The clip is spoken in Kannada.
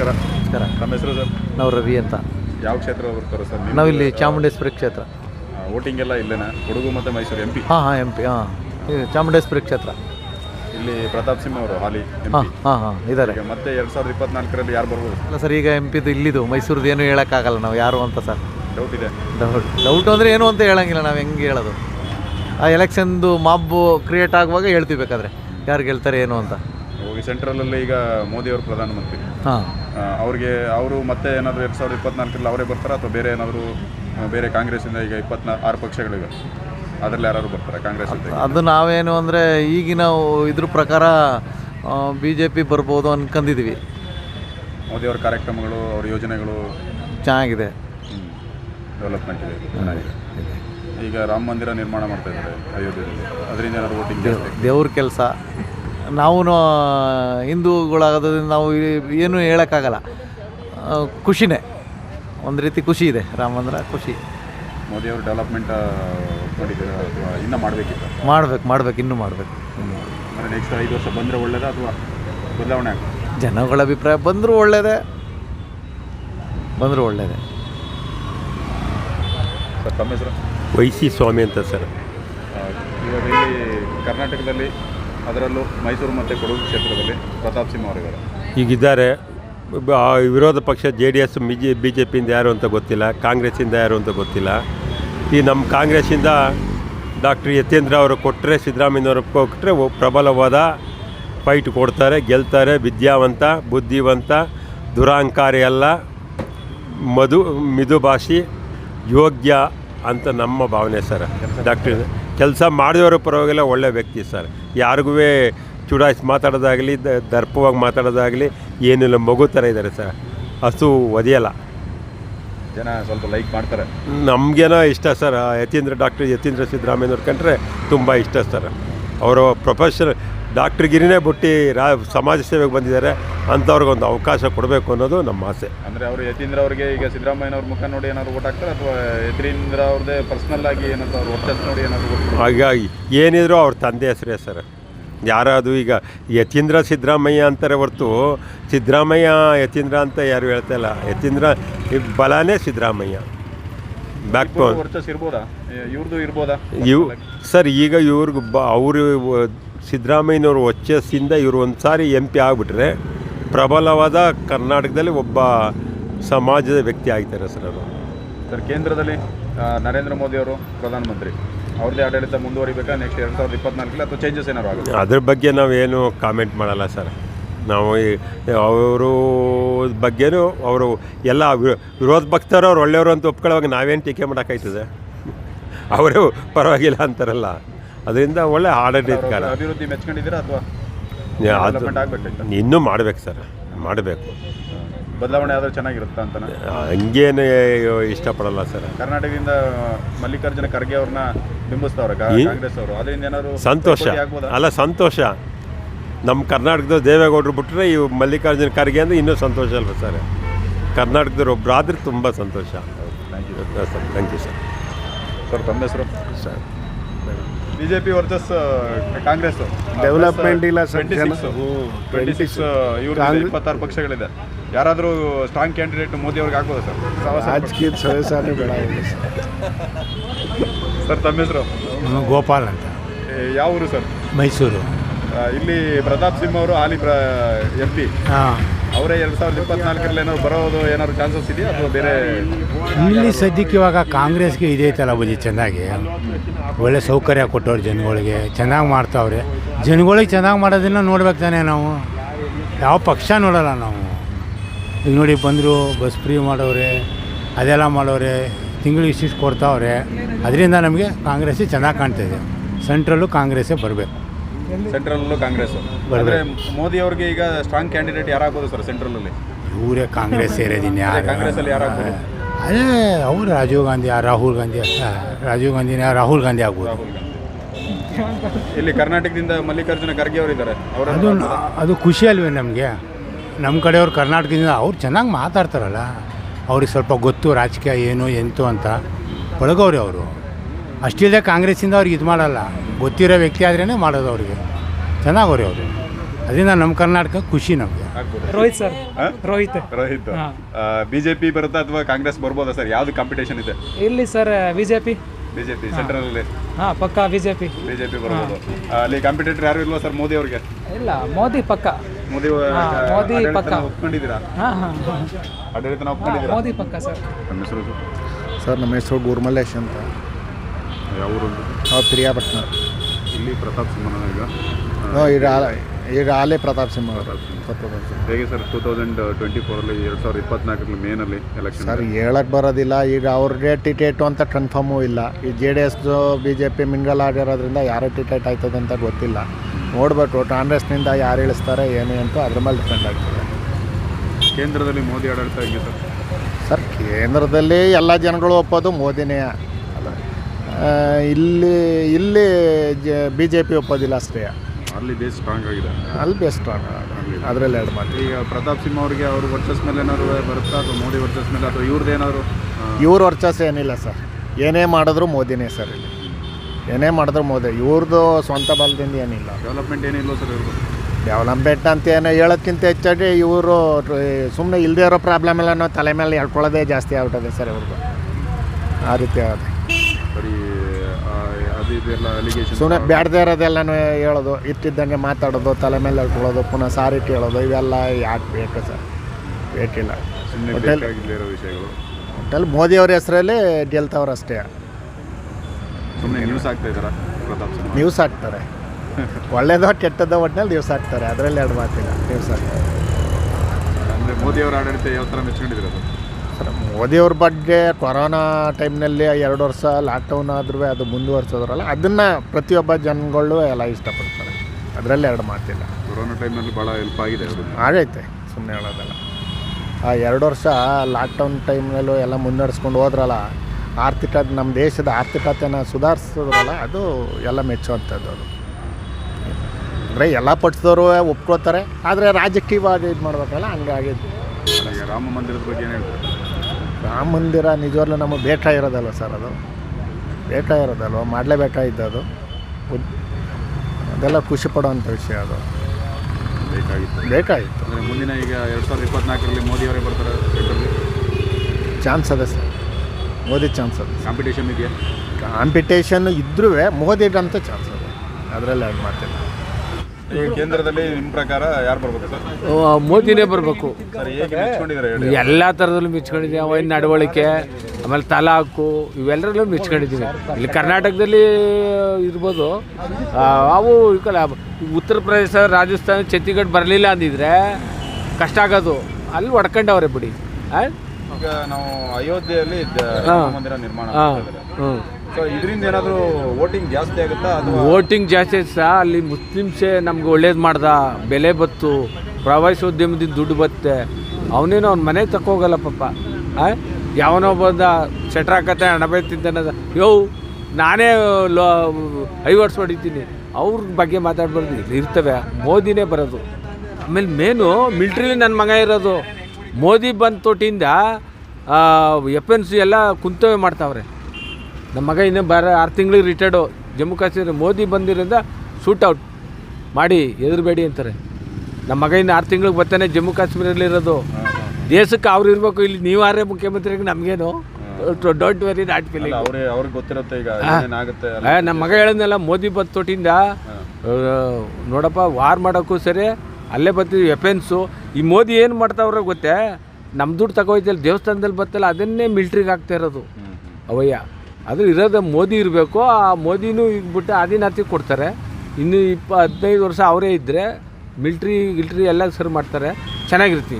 ನಮಸ್ಕಾರ. ನಮಸ್ಕಾರ. ನಮ್ಮ ಹೆಸರು ಸರ್. ನಾವು ರವಿ ಅಂತ. ಯಾವ ಕ್ಷೇತ್ರ ಬರ್ತಾರೆ ಸರ್ ನಾವು? ನಾವಿಲ್ಲಿ ಚಾಮುಂಡೇಶ್ವರಿ ಕ್ಷೇತ್ರ. ವೋಟಿಂಗ್ ಎಲ್ಲ ಇಲ್ಲೇನಾ? ಕೊಡಗು ಮತ್ತು ಮೈಸೂರು ಎಂ ಪಿ ಹಾಂ ಹಾಂ ಎಂ ಪಿ ಹಾಂ. ಚಾಮುಂಡೇಶ್ವರಿ ಕ್ಷೇತ್ರ. ಇಲ್ಲಿ ಪ್ರತಾಪ್ ಸಿಂಹ ಅವರು ಹಾಲಿ ಎಂ ಹಾಂ ಹಾಂ ಹಾಂ ಇದ್ದಾರೆ. ಮತ್ತೆ ಎರಡು ಸಾವಿರದ ಇಪ್ಪತ್ನಾಲ್ಕರಲ್ಲಿ ಯಾರು ಬರ್ಬೋದು? ಅಲ್ಲ ಸರ್ ಈಗ ಎಂ ಪಿದು ಇಲ್ಲಿದು ಮೈಸೂರದ್ದು ಏನು ಹೇಳೋಕ್ಕಾಗಲ್ಲ ನಾವು ಯಾರು ಅಂತ ಸರ್? ಡೌಟ್ ಇದೆ. ಡೌಟ್ ಡೌಟ್ ಅಂದರೆ ಏನು ಅಂತ ಹೇಳಂಗಿಲ್ಲ ನಾವು ಹೆಂಗೆ ಹೇಳೋದು? ಆ ಎಲೆಕ್ಷನ್ದು ಮಾಬು ಕ್ರಿಯೇಟ್ ಆಗುವಾಗ ಹೇಳ್ತೀವಿ ಬೇಕಾದ್ರೆ ಯಾರು ಗೆಲ್ತಾರೆ ಏನು ಅಂತ. ಹೋಗಿ ಸೆಂಟ್ರಲಲ್ಲಿ ಈಗ ಮೋದಿ ಅವರು ಪ್ರಧಾನಮಂತ್ರಿ. ಹಾಂ. ಅವ್ರಿಗೆ ಅವರು ಮತ್ತೆ ಏನಾದರೂ ಎರಡು ಸಾವಿರದ ಇಪ್ಪತ್ನಾಲ್ಕರಲ್ಲಿ ಅವರೇ ಬರ್ತಾರೆ ಅಥವಾ ಬೇರೆ ಏನಾದರೂ ಬೇರೆ ಕಾಂಗ್ರೆಸ್ಸಿಂದ ಈಗ ಇಪ್ಪತ್ನಾ ಆರು ಪಕ್ಷಗಳಿವೆ? ಅದರಲ್ಲಿ ಯಾರು ಬರ್ತಾರೆ ಕಾಂಗ್ರೆಸ್ ಅದು ನಾವೇನು ಅಂದರೆ ಈಗಿನ ಇದ್ರ ಪ್ರಕಾರ ಬಿ ಜೆ ಪಿ ಬರ್ಬೋದು ಅನ್ಕೊಂಡಿದ್ದೀವಿ ಮೋದಿಯವ್ರ ಕಾರ್ಯಕ್ರಮಗಳು ಅವ್ರ ಯೋಜನೆಗಳು? ಚೆನ್ನಾಗಿದೆ. ಡೆವಲಪ್ಮೆಂಟ್ ಇದೆ. ಚೆನ್ನಾಗಿದೆ. ಈಗ ರಾಮ ಮಂದಿರ ನಿರ್ಮಾಣ ಮಾಡ್ತಾ ಇದ್ದಾರೆ ಅಯೋಧ್ಯೆಯಲ್ಲಿ. ಅದರಿಂದ ಏನಾದರೂ ವೋಟಿಂಗ್ ದೇವ್ರ ಕೆಲಸ. ನಾವು ಹಿಂದೂಗಳಾಗೋದ್ರಿಂದ ನಾವು ಏನು ಹೇಳೋಕ್ಕಾಗಲ್ಲ. ಖುಷಿನೇ. ಒಂದು ರೀತಿ ಖುಷಿ ಇದೆ. ರಾಮ ಮಂದಿರ ಖುಷಿ. ಮೋದಿಯವರು ಡೆವಲಪ್ಮೆಂಟ್ ಇನ್ನೂ ಮಾಡಬೇಕಿತ್ತು? ಮಾಡ್ಬೇಕು ಮಾಡ್ಬೇಕು ಇನ್ನೂ ಮಾಡಬೇಕು. ಅಂದರೆ ನೆಕ್ಸ್ಟ್ ಐದು ವರ್ಷ ಬಂದರೆ ಒಳ್ಳೇದ ಅಥವಾ ಬದಲಾವಣೆ ಜನಗಳ ಅಭಿಪ್ರಾಯ ಬಂದರೂ ಒಳ್ಳೆಯದೇ ಬಂದರೂ ಒಳ್ಳೆಯದೇ ಸರ್ ತಮ್ಮ ಹೆಸರು? ವೈಸಿ ಸ್ವಾಮಿ ಅಂತ ಸರ್. ಇವಾಗ ಇಲ್ಲಿ ಕರ್ನಾಟಕದಲ್ಲಿ ಅದರಲ್ಲೂ ಮೈಸೂರು ಮತ್ತು ಕೊಡಗು ಕ್ಷೇತ್ರದಲ್ಲಿ ಪ್ರತಾಪ್ ಸಿಂಹ ಅವರಿದ್ದಾರೆ. ಈಗಿದ್ದಾರೆ. ವಿರೋಧ ಪಕ್ಷ J D S B J B J ಪಿಯಿಂದ ಯಾರು ಅಂತ ಗೊತ್ತಿಲ್ಲ. ಕಾಂಗ್ರೆಸ್ಸಿಂದ ಯಾರು ಅಂತ ಗೊತ್ತಿಲ್ಲ. ಈ ನಮ್ಮ ಕಾಂಗ್ರೆಸ್ಸಿಂದ ಡಾಕ್ಟರ್ ಯತೇಂದ್ರ ಅವರು ಕೊಟ್ಟರೆ ಸಿದ್ದರಾಮಯ್ಯವರು ಕೊಟ್ಟರೆ ಪ್ರಬಲವಾದ ಫೈಟ್ ಕೊಡ್ತಾರೆ, ಗೆಲ್ತಾರೆ. ವಿದ್ಯಾವಂತ, ಬುದ್ಧಿವಂತ, ದುರಾಂಕಾರಿ ಅಲ್ಲ. ಮಧು ಮಿದುಭಾಷಿ ಯೋಗ್ಯ ಅಂತ ನಮ್ಮ ಭಾವನೆ ಸರ್. ಡಾಕ್ಟರ್ ಕೆಲಸ ಮಾಡಿದವರ ಪರವಾಗಿಲ್ಲ ಒಳ್ಳೆ ವ್ಯಕ್ತಿ ಸರ್. ಯಾರಿಗೂ ಚುಡಾಯಿಸಿ ಮಾತಾಡೋದಾಗಲಿ ದ- ದರ್ಪವಾಗಿ ಮಾತಾಡೋದಾಗಲಿ ಏನಿಲ್ಲ ಮಗು ಥರ ಇದ್ದಾರೆ ಸರ್. ಹಸು ಒದೆಯಲ್ಲ. ಜನ ಸ್ವಲ್ಪ ಲೈಕ್ ಮಾಡ್ತಾರೆ. ನಮಗೇನೋ ಇಷ್ಟ ಸರ್. ಯತೀಂದ್ರ ಡಾಕ್ಟರ್ ಯತೀಂದ್ರ ಸಿದ್ದರಾಮಯ್ಯನವ್ರು ಕಂಡ್ರೆ ತುಂಬ ಇಷ್ಟ ಸರ್. ಅವರು ಪ್ರೊಫೆಷನ್ ಡಾಕ್ಟ್ರಿಗಿರಿನೇ ಬುಟ್ಟಿ ರಾ ಸಮಾಜ ಸೇವೆಗೆ ಬಂದಿದ್ದಾರೆ ಅಂಥವ್ರಿಗೊಂದು ಅವಕಾಶ ಕೊಡಬೇಕು ಅನ್ನೋದು ನಮ್ಮ ಆಸೆ. ಅಂದರೆ ಅವರು ಯತೀಂದ್ರ ಅವರಿಗೆ ಈಗ ಸಿದ್ದರಾಮಯ್ಯನವ್ರ ಮುಖ ನೋಡಿ ಏನಾದ್ರು ಓಟ್ ಹಾಕ್ತಾರೆ? ಅಥವಾ ಯತೀಂದ್ರ ಅವ್ರದ್ದೇ ಪರ್ಸ್ನಲ್ ಆಗಿ ಏನಾದ್ರು ಅವ್ರ ವರ್ಚಸ್ ನೋಡಿ ಏನಾದ್ರು? ಹಾಗಾಗಿ ಏನಿದ್ರು ಅವ್ರ ತಂದೆ ಹೆಸರೇ ಸರ್. ಯಾರಾದರೂ ಈಗ ಯತೀಂದ್ರ ಸಿದ್ದರಾಮಯ್ಯ ಅಂತಾರೆ ಹೊರತು ಸಿದ್ದರಾಮಯ್ಯ ಯತೀಂದ್ರ ಅಂತ ಯಾರು ಹೇಳ್ತಾ ಇಲ್ಲ. ಯತೀಂದ್ರ ಬಲಾನೇ ಸಿದ್ದರಾಮಯ್ಯ. ಬ್ಯಾಕ್ ವರ್ಚಸ್ ಇರ್ಬೋದಾ? ಇವ್ರದ್ದು ಇರ್ಬೋದಾ? ಇವ್ ಸರ್ ಈಗ ಇವ್ರಿಗೆ ಬ ಅವರು ಸಿದ್ದರಾಮಯ್ಯನವ್ರ ಒಚ್ಚಸ್ಸಿಂದ ಇವರು ಒಂದು ಸಾರಿ ಎಂ ಪಿ ಆಗಿಬಿಟ್ರೆ ಪ್ರಬಲವಾದ ಕರ್ನಾಟಕದಲ್ಲಿ ಒಬ್ಬ ಸಮಾಜದ ವ್ಯಕ್ತಿ ಆಗ್ತಾರೆ ಸರ್ ಅವರು. ಸರ್ ಕೇಂದ್ರದಲ್ಲಿ ನರೇಂದ್ರ ಮೋದಿ ಅವರು ಪ್ರಧಾನಮಂತ್ರಿ. ಅವ್ರದ್ದೇ ಆಡಳಿತ ಮುಂದುವರಿಬೇಕಾ? ನೆಕ್ಸ್ಟ್ ಎರಡು ಸಾವಿರದ ಇಪ್ಪತ್ನಾಲ್ಕಲ್ಲಿ ಅಥವಾ ಚೇಂಜಸ್ ಏನಾದ್ರು ಆಗುತ್ತೆ? ಅದ್ರ ಬಗ್ಗೆ ನಾವೇನು ಕಾಮೆಂಟ್ ಮಾಡಲ್ಲ ಸರ್. ನಾವು ಅವರು ಬಗ್ಗೆನೂ ಅವರು ಎಲ್ಲ ವಿರೋಧ ಭಕ್ತರು ಅವ್ರು ಒಳ್ಳೆಯವರು ಅಂತ ಒಪ್ಕೊಳ್ಳೋವಾಗ ನಾವೇನು ಟೀಕೆ ಮಾಡೋಕ್ಕಾಯ್ತದೆ? ಅವರು ಪರವಾಗಿಲ್ಲ ಅಂತಾರಲ್ಲ. ಅದರಿಂದ ಒಳ್ಳೆ ಆಡಳಿತ ಅಭಿವೃದ್ಧಿ ಮೆಚ್ಕೊಂಡಿದ್ದೀರಾ ಅಥವಾ ಅದು ಇನ್ನೂ ಮಾಡಬೇಕು ಸರ್ ಮಾಡಬೇಕು. ಬದಲಾವಣೆ ಆದ್ರೆ ಚೆನ್ನಾಗಿರುತ್ತಾ ಅಂತ ಹಂಗೇನು ಇಷ್ಟಪಡಲ್ಲ ಸರ್. ಕರ್ನಾಟಕದಿಂದ ಮಲ್ಲಿಕಾರ್ಜುನ ಖರ್ಗೆ ಅವ್ರನ್ನ ಬಿಂಬಿಸ್ತಾವ್ರೆ ಕಾಂಗ್ರೆಸ್ ಅವರು. ಅದರಿಂದ ಏನಾದ್ರು ಸಂತೋಷ. ಅಲ್ಲ ಸಂತೋಷ. ನಮ್ಮ ಕರ್ನಾಟಕದ ದೇವೇಗೌಡರು ಬಿಟ್ಟರೆ ಇವು ಮಲ್ಲಿಕಾರ್ಜುನ ಖರ್ಗೆ ಅಂದರೆ ಇನ್ನೂ ಸಂತೋಷ ಅಲ್ವ ಸರ್? ಕರ್ನಾಟಕದವ್ರು ಒಬ್ಬರಾದ್ರೆ ತುಂಬ ಸಂತೋಷ. Thank you sir thank you sir sir ತಮ್ಮ ಹೆಸರು? Sir. BJP versus Congress. Development ಇಲ್ಲ ಟ್ವೆಂಟಿ ಸಿಕ್ಸ್ ಇವ್ರು ಟ್ವೆಂಟಿ ಸಿಕ್ಸ್ ಇವ್ರ ಇಪ್ಪತ್ತಾರು ಪಕ್ಷಗಳಿದೆ. ಯಾರಾದರೂ ಸ್ಟ್ರಾಂಗ್ ಕ್ಯಾಂಡಿಡೇಟ್ ಮೋದಿ ಅವ್ರಿಗೆ ಆಗ್ಬೋದು ಸರ್? ರಾಜಕೀಯ ಸಹಸಾನೇ ಬೇಡ ಸರ್ ತಮ್ಮ ಹೆಸರು? ಗೋಪಾಲ್ ಅಂತ. ಏ, ಯಾವ ಊರು ಸರ್? ಮೈಸೂರು. ಇಲ್ಲಿ ಪ್ರತಾಪ್ ಸಿಂಹ ಅವರು ಹಾಲಿ ಪ್ರ ಎಂ ಪಿ. ಹಾಂ. ಅವರೇ ಎರಡು ಸಾವಿರದ ಇಪ್ಪತ್ನಾಲ್ಕರಲ್ಲಿ ಬರೋದು ಏನಾದ್ರು ಚಾನ್ಸಸ್ ಇದೆಯಾ? ಅಥವಾ ಬೇರೆ ಇಲ್ಲಿ ಸದ್ಯಕ್ಕೆ ಇವಾಗ ಕಾಂಗ್ರೆಸ್ಗೆ ಇದೈತಲ್ಲ ಬುದ್ಧಿ ಚೆನ್ನಾಗಿ. ಒಳ್ಳೆ ಸೌಕರ್ಯ ಕೊಟ್ಟವ್ರು ಜನಗಳಿಗೆ, ಚೆನ್ನಾಗಿ ಮಾಡ್ತಾವ್ರೆ. ಜನಗಳಿಗೆ ಚೆನ್ನಾಗಿ ಮಾಡೋದನ್ನ ನೋಡ್ಬೇಕು ತಾನೇ ನಾವು. ಯಾವ ಪಕ್ಷ ನೋಡಲ್ಲ ನಾವು. ಈಗ ನೋಡಿ ಬಂದರು ಬಸ್ ಫ್ರೀ ಮಾಡೋರೆ ಅದೆಲ್ಲ ಮಾಡೋರೆ ತಿಂಗಳಿಗೆ ಇಷ್ಟಿಷ್ಟು ಕೊಡ್ತಾವ್ರೆ. ಅದರಿಂದ ನಮಗೆ ಕಾಂಗ್ರೆಸ್ಸೇ ಚೆನ್ನಾಗಿ ಕಾಣ್ತಾಯಿದೆ ಸೆಂಟ್ರಲ್ಲು ಕಾಂಗ್ರೆಸ್ಸೇ ಬರಬೇಕು. ಸೆಂಟ್ರಲ್ಲೂ ಕಾಂಗ್ರೆಸ್ ಅಂದ್ರೆ ಮೋದಿ ಅವ್ರಿಗೆ ಈಗ ಸ್ಟ್ರಾಂಗ್ ಕ್ಯಾಂಡಿಡೇಟ್ ಯಾರಾಗ್ಬೋದು ಸರ್ ಸೆಂಟ್ರಲ್ ಅಲ್ಲಿ ಇವರೇ ಕಾಂಗ್ರೆಸ್ ಸೇರಿದ್ದೀನಿ ಯಾರು? ಕಾಂಗ್ರೆಸ್ಸಲ್ಲಿ ಯಾರು ಆಗ್ಬೋದು? ಅದೇ ಅವ್ರು ರಾಜೀವ್ ಗಾಂಧಿ ಆ, ರಾಹುಲ್ ಗಾಂಧಿ ಅಂತ ರಾಜೀವ್ ಗಾಂಧಿನ ರಾಹುಲ್ ಗಾಂಧಿ ಆಗ್ಬೋದು. ಇಲ್ಲಿ ಕರ್ನಾಟಕದಿಂದ ಮಲ್ಲಿಕಾರ್ಜುನ ಖರ್ಗೆ ಅವರಿದ್ದಾರೆ ಇದ್ದಾರೆ ಅದು ಅದು ಖುಷಿ ಅಲ್ವೇ ನಮಗೆ? ನಮ್ಮ ಕಡೆಯವ್ರು ಕರ್ನಾಟಕದಿಂದ ಅವ್ರು ಚೆನ್ನಾಗಿ ಮಾತಾಡ್ತಾರಲ್ಲ? ಅವ್ರಿಗೆ ಸ್ವಲ್ಪ ಗೊತ್ತು ರಾಜಕೀಯ ಏನು ಎಂತು ಅಂತ. ಒಳಗವ್ರೆ ಅವರು. ಅಷ್ಟಿಲ್ಲದೆ ಕಾಂಗ್ರೆಸ್ಸಿಂದ ಅವ್ರಿಗೆ ಇದು ಮಾಡಲ್ಲ. ಗೊತ್ತಿರೋ ವ್ಯಕ್ತಿ ಆದ್ರೇ ಮಾಡೋದು ಅವ್ರಿಗೆ. ಚೆನ್ನಾಗವ್ರಿ ಅವರು ಅದರಿಂದ ನಮ್ಮ ಕರ್ನಾಟಕ ಖುಷಿ ನಮಗೆ. ಆಗ್ಬೋದು. Rohit sir. Rohit. Rohit. Rohit J BJP ಬರುತ್ತಾ ಅಥವಾ ಕಾಂಗ್ರೆಸ್ ಬರ್ಬೋದಾ ಸರ್? ಯಾವ್ದು ಕಾಂಪಿಟೇಷನ್ ಇದೆ? ಇಲ್ಲಿ sir B J P BJP central ಅಲ್ಲಿ. ಹಾಂ ಪಕ್ಕ ಬಿ ಜೆ ಪಿ ಬಿಜೆಪಿ ಬರ್ಬೋದು ಅಲ್ಲಿ ಕಾಂಪಿಟೇಟರ್ ಯಾರು ಇಲ್ವಾ ಸರ್ ಮೋದಿ ಅವ್ರಿಗೆ? ಇಲ್ಲ ಮೋದಿ ಪಕ್ಕ. ಮೋದಿ ಮೋದಿ ಪಕ್ಕ. ಒಪ್ಕೊಂಡಿದ್ದೀರಾ? ಹಾಂ ಹಾಂ ಆಡಳಿತನ ಒಪ್ಕೊಂಡಿದ್ದೀರಾ? ಮೋದಿ ಪಕ್ಕ ಸರ್. ನಮ್ಮ ಹೆಸರು ಸರ್ ನಮ್ಮ ಹೆಸರು ಗುರುಮಲ್ಲೇಶ್ ಅಂತ. ಯಾವ ಊರು ನಾವು ಪ್ರಿಯಾಪಟ್ಟಣ. ಇಲ್ಲಿ ಪ್ರತಾಪ್ ಸಿಂಹನ ಈಗ? ನಾವು ಈಗ ಈಗ ಆಲೆ ಪ್ರತಾಪ್ ಸಿಂಹ ಅವರು. ಪ್ರತಾಪ್ ಸಿಂಹ. ಹೇಗೆ ಸರ್ ಟೂ ತೌಸಂಡ್ ಟ್ವೆಂಟಿ ಫೋರಲ್ಲಿ ಎರಡು ಸಾವಿರದ ಇಪ್ಪತ್ನಾಲ್ಕರಲ್ಲಿ ಮೇನಲ್ಲಿ ಎಲೆಕ್ಷನ್ ಸರ್ ಹೇಳಕ್ಕೆ ಬರೋದಿಲ್ಲ. ಈಗ ಅವ್ರಿಗೆ ಟಿಕೆಟು ಅಂತ ಕನ್ಫರ್ಮು ಇಲ್ಲ. ಈ J D S B J P mingle ಆಗಿರೋದ್ರಿಂದ ಯಾರ ಟಿಕೆಟ್ ಆಯ್ತದೆ ಅಂತ ಗೊತ್ತಿಲ್ಲ. ನೋಡ್ಬೇಕು ಕಾಂಗ್ರೆಸ್ನಿಂದ ಯಾರು ಇಳಿಸ್ತಾರೆ ಏನು ಅಂತ ಅದ್ರ ಮೇಲೆ ಡಿಪೆಂಡ್ ಆಗ್ತದೆ. ಕೇಂದ್ರದಲ್ಲಿ ಮೋದಿ ಆಡಳಿತ ಹೆಂಗೆ ಸರ್? ಸರ್ ಕೇಂದ್ರದಲ್ಲಿ ಎಲ್ಲ ಜನಗಳು ಒಪ್ಪೋದು ಮೋದಿನೇ. ಆ, ಇಲ್ಲಿ ಇಲ್ಲಿ ಜ ಬಿ ಜೆ ಪಿ ಒಪ್ಪೋದಿಲ್ಲ ಅಷ್ಟೇ. ಅಲ್ಲಿ ಬೇಸ್ ಸ್ಟ್ರಾಂಗ್ ಆಗಿದೆ. ಅಲ್ಲಿ ಬೆಸ್ಟ್ ಅದರಲ್ಲಿ ಎರಡು ಮಾತು. ಈಗ ಪ್ರತಾಪ್ ಸಿಂಹ ಅವರಿಗೆ ಅವ್ರ ವರ್ಚಸ್ ಮೇಲೆ ಏನಾದ್ರು ಬರುತ್ತಾ? ಅಥವಾ ಮೋದಿ ವರ್ಚಸ್ ಮೇಲೆ ಅಥವಾ ಇವ್ರದ್ದು ಏನಾದ್ರು? ಇವ್ರ ವರ್ಚಸ್ ಏನಿಲ್ಲ ಸರ್. ಏನೇ ಮಾಡಿದ್ರು ಮೋದಿನೇ ಸರ್ ಇಲ್ಲಿ. ಏನೇ ಮಾಡಿದ್ರು ಮೋದಿ. ಇವ್ರದ್ದು ಸ್ವಂತ ಬಲದಿಂದ ಏನಿಲ್ಲ. ಡೆವಲಪ್ಮೆಂಟ್ ಏನಿಲ್ಲ ಸರ್ ಇವ್ರದ್ದು ಡೆವಲಪ್ಮೆಂಟ್ ಅಂತ ಏನೋ ಹೇಳೋದಕ್ಕಿಂತ ಹೆಚ್ಚಾಗಿ ಇವರು ಸುಮ್ಮನೆ ಇಲ್ಲದೇ ಇರೋ ಪ್ರಾಬ್ಲಮ್ ಎಲ್ಲ ನಾವು ತಲೆ ಮೇಲೆ ಹೇಳ್ಕೊಳ್ಳೋದೇ ಜಾಸ್ತಿ ಆಗ್ಬಿಟ್ಟದೆ ಸರ್ ಇವ್ರದ್ದು ಆ ರೀತಿ ಆಗುತ್ತೆ ಇದೆಲ್ಲ ಅಲಿಗೇಷನ್ ಸುಮ್ಮನೆ ಬ್ಯಾಡದೇ ಇರೋದೆಲ್ಲನೂ ಹೇಳೋದು ಇಟ್ಟಿದ್ದಂಗೆ ಮಾತಾಡೋದು ತಲೆ ಮೇಲೆ ಹೇಳ್ಕೊಳ್ಳೋದು ಪುನಃ ಸಾರಿ ಕೇಳೋದು ಇವೆಲ್ಲ ಯಾಕೆ ಬೇಕು ಸರ್? ಬೇಕಿಲ್ಲ. ಹೋಟೆಲ್ ಇರೋ ವಿಷಯಗಳು. ಒಟ್ಟಲ್ಲಿ ಮೋದಿಯವ್ರ ಹೆಸರಲ್ಲಿ ಗೆಲ್ತವ್ರು ಅಷ್ಟೇ. ಸುಮ್ಮನೆ ನ್ಯೂಸ್ ಆಗ್ತಾ ಇದ್ದಾರಾ ಪ್ರತಾಪ್ ಸಿಂಹ? ನ್ಯೂಸ್ ಹಾಕ್ತಾರೆ. ಒಳ್ಳೇದೋ ಕೆಟ್ಟದ್ದೋ ಒಟ್ಟಿನಲ್ಲಿ ನ್ಯೂಸ್ ಹಾಕ್ತಾರೆ. ಅದರಲ್ಲಿ ಎರಡು ಮಾತಿಲ್ಲ. ನ್ಯೂಸ್ ಹಾಕ್ತಾರೆ. ಅಂದರೆ ಮೋದಿ ಅವರ ಆಡಳಿತ ಯಾವ ಥರ ಮೆಚ್ಕೊಂಡಿದ್ದೀರ ಅದು? ಸರ್ ಮೋದಿಯವ್ರ ಬಗ್ಗೆ ಕೊರೋನಾ ಟೈಮ್ನಲ್ಲಿ ಎರಡು ವರ್ಷ ಲಾಕ್ಡೌನ್ ಆದ್ರೂ ಅದು ಮುಂದುವರ್ಸೋದ್ರಲ್ಲ ಅದನ್ನು ಪ್ರತಿಯೊಬ್ಬ ಜನಗಳು ಎಲ್ಲ ಇಷ್ಟಪಡ್ತಾರೆ. ಅದರಲ್ಲಿ ಎರಡು ಮಾತಿಲ್ಲ. ಕೊರೋನಾ ಟೈಮ್ನಲ್ಲಿ ಭಾಳ ಹೆಲ್ಪ್ ಆಗಿದೆ ಆಗೈತೆ ಸುಮ್ಮನೆ ಹೇಳೋದಲ್ಲ. ಆ ಎರಡು ವರ್ಷ ಲಾಕ್ಡೌನ್ ಟೈಮ್ನಲ್ಲೂ ಎಲ್ಲ ಮುನ್ನಡೆಸ್ಕೊಂಡು ಹೋದ್ರಲ್ಲ ಆರ್ಥಿಕ ನಮ್ಮ ದೇಶದ ಆರ್ಥಿಕತೆನ ಸುಧಾರಿಸಿದ್ರಲ್ಲ ಅದು ಎಲ್ಲ ಮೆಚ್ಚುವಂಥದ್ದು ಅದು. ಅಂದರೆ ಎಲ್ಲ ಪಕ್ಷದವರು ಒಪ್ಕೋತಾರೆ ಆದರೆ ರಾಜಕೀಯವಾಗಿ ಇದು ಮಾಡಬೇಕಲ್ಲ ಹಂಗಾಗಿದ್ದು ರಾಮ ಮಂದಿರದ ಬಗ್ಗೆ ಏನು ಹೇಳ್ತಾರೆ? ರಾಮ ಮಂದಿರ ನಿಜವಾಗ್ಲೂ ನಮಗೆ ಬೇಕಾಗಿರೋದಲ್ವ ಸರ್ ಅದು? ಬೇಕಾಗಿರೋದಲ್ವ ಮಾಡಲೇಬೇಕಾಗಿದ್ದು ಅದು ಇದ್ದದು ಅದೆಲ್ಲ ಖುಷಿ ಪಡೋವಂಥ ವಿಷಯ ಅದು. ಬೇಕಾಗಿತ್ತು. ಬೇಕಾಗಿತ್ತು. ಅಂದರೆ ಮುಂದಿನ ಈಗ ಎರಡು ಸಾವಿರದ ಇಪ್ಪತ್ನಾಲ್ಕರಲ್ಲಿ ಮೋದಿ ಅವರೇ ಬರ್ತಾರೆ ಚಾನ್ಸ್ ಅದೇ ಸರ್. ಮೋದಿ ಚಾನ್ಸ್ ಅದು ಕಾಂಪಿಟೇಷನ್ ಇದೆಯಾ? ಕಾಂಪಿಟೇಷನ್ ಇದ್ರೂ ಮೋದಿಗಂತ ಚಾನ್ಸ್ ಅದ. ಅದರಲ್ಲಿ ಅದು ಮಾತಿಲ್ಲ. ಈಗ ಕೇಂದ್ರದಲ್ಲಿ ನಿಮ್ಮ ಪ್ರಕಾರ ಯಾರು ಬರ್ಬೇಕು ಸರ್? ಮೋದಿನೇ ಬರಬೇಕು. ಸರ್ ಹೇಗೆ ಮೆಚ್ಕೊಂಡಿದ್ದಾರೆ ಹೇಳಿ? ಎಲ್ಲ ಥರದಲ್ಲೂ ಮೆಚ್ಕೊಂಡಿದ್ದೀವಿ. ಅವನ ನಡವಳಿಕೆ ಆಮೇಲೆ ತಲಾಕು ಇವೆಲ್ಲರಲ್ಲೂ ಮೆಚ್ಕೊಂಡಿದ್ದೀವಿ. ಇಲ್ಲಿ ಕರ್ನಾಟಕದಲ್ಲಿ ಇರ್ಬೋದು. ಆ, ಅವು ಈ ಉತ್ತರ ಪ್ರದೇಶ ರಾಜಸ್ಥಾನ ಛತ್ತೀಸ್ಗಢ ಬರಲಿಲ್ಲ ಅಂದಿದ್ರೆ ಕಷ್ಟ ಆಗೋದು. ಅಲ್ಲಿ ಒಡ್ಕೊಂಡವ್ರೆ ಬಿಡಿ. ಆ? ಈಗ ನಾವು ಅಯೋಧ್ಯೆಯಲ್ಲಿ ದ- ರಾಮ ಮಂದಿರ ನಿರ್ಮಾಣ ಹಾ. ಮಾಡ್ತಾ ಇದ್ದಾರೆ. ಹ್ಞೂ ಇದರಿಂದ ಏನಾದರೂ ವೋಟಿಂಗ್ ಜಾಸ್ತಿ ಆಗುತ್ತಾ ವೋಟಿಂಗ್ ಜಾಸ್ತಿ ಸಹ ಅಲ್ಲಿ ಮುಸ್ಲಿಮ್ಸೇ ನಮ್ಗೆ ಒಳ್ಳೇದು ಮಾಡ್ದ. ಬೆಲೆ ಬತ್ತು. ಪ್ರವಾಸೋದ್ಯಮದಿಂದ ದುಡ್ಡು ಬತ್ತೆ. ಅವನೇನು ಅವ್ನ ಮನೆ ತಕ್ಕೋಗಲ್ಲ ಪಾಪ? ಯಾವನೋ ಬಂದ ಸೆಟ್ರ್ ಹಾಕತ್ತೆ ಹಣ ಅನ್ನೋದು. ಯೋ, ನಾನೇ ಲೋ ಐವರ್ಸ್ ಹೊಡಿತೀನಿ. ಅವ್ರ ಬಗ್ಗೆ ಮಾತಾಡ್ಬಾರ್ದು. ಇಲ್ಲಿ ಇರ್ತವೆ. ಮೋದಿನೇ ಬರೋದು. ಆಮೇಲೆ ಮೇನು ಮಿಲ್ಟ್ರಿಲಿ ನನ್ನ ಮಗ ಇರೋದು. ಮೋದಿ ಬಂದ ತೊಟ್ಟಿಂದ ಸಿ ಎಲ್ಲ ಕುಂತವೆ ಮಾಡ್ತಾವ್ರೆ. ನಮ್ಮ ಮಗ ಇನ್ನೂ ಬರ ಆರು ತಿಂಗಳಿಗೆ ರಿಟೈರ್ಡು ಜಮ್ಮು ಕಾಶ್ಮೀರ ಮೋದಿ ಬಂದಿರೋದ್ರಿಂದ ಔಟ್ ಮಾಡಿ ಎದುರುಬೇಡಿ ಅಂತಾರೆ. ನಮ್ಮ ಮಗ ಇನ್ನು ಆರು ತಿಂಗಳಿಗೆ ಬರ್ತಾನೆ ಜಮ್ಮು ಕಾಶ್ಮೀರಲ್ಲಿರೋದು ದೇಶಕ್ಕೆ ಅವ್ರು ಇರಬೇಕು ಇಲ್ಲಿ ನೀವಾರೇ ಮುಖ್ಯಮಂತ್ರಿಗೆ ನಮಗೇನು? Don't very not feeling. ನಮ್ಮ ಮಗ ಹೇಳಿದ್ನಲ್ಲ ಮೋದಿ ಬಂದ ತೊಟ್ಟಿಂದ ನೋಡಪ್ಪ ವಾರ್ ಮಾಡೋಕ್ಕೂ ಸರಿ ಅಲ್ಲೇ ಬರ್ತೀವಿ ವೆಪನ್ಸು ಈ ಮೋದಿ ಏನು ಮಾಡ್ತಾವ್ರೆ ಗೊತ್ತೇ ನಮ್ಮ ದುಡ್ಡು ತಗೋಯ್ತಲ್ಲ ದೇವಸ್ಥಾನದಲ್ಲಿ ಬರ್ತಲ್ಲ ಅದನ್ನೇ ಮಿಲ್ಟ್ರಿಗೆ ಹಾಕ್ತಾ ಇರೋದು. ಅವಯ್ಯ. ಅದು ಇರೋದು ಮೋದಿ ಇರಬೇಕು. ಆ ಮೋದಿನೂ ಈಗ ಬಿಟ್ಟು ಆದಿನಾಥಿಗೆ ಕೊಡ್ತಾರೆ. ಇನ್ನು ಇಪ್ಪ ಹದಿನೈದು ವರ್ಷ ಅವರೇ ಇದ್ದರೆ ಮಿಲ್ಟ್ರಿ ಗಿಲ್ಟ್ರಿ ಎಲ್ಲ ಸರಿ ಮಾಡ್ತಾರೆ. ಚೆನ್ನಾಗಿರ್ತೀವಿ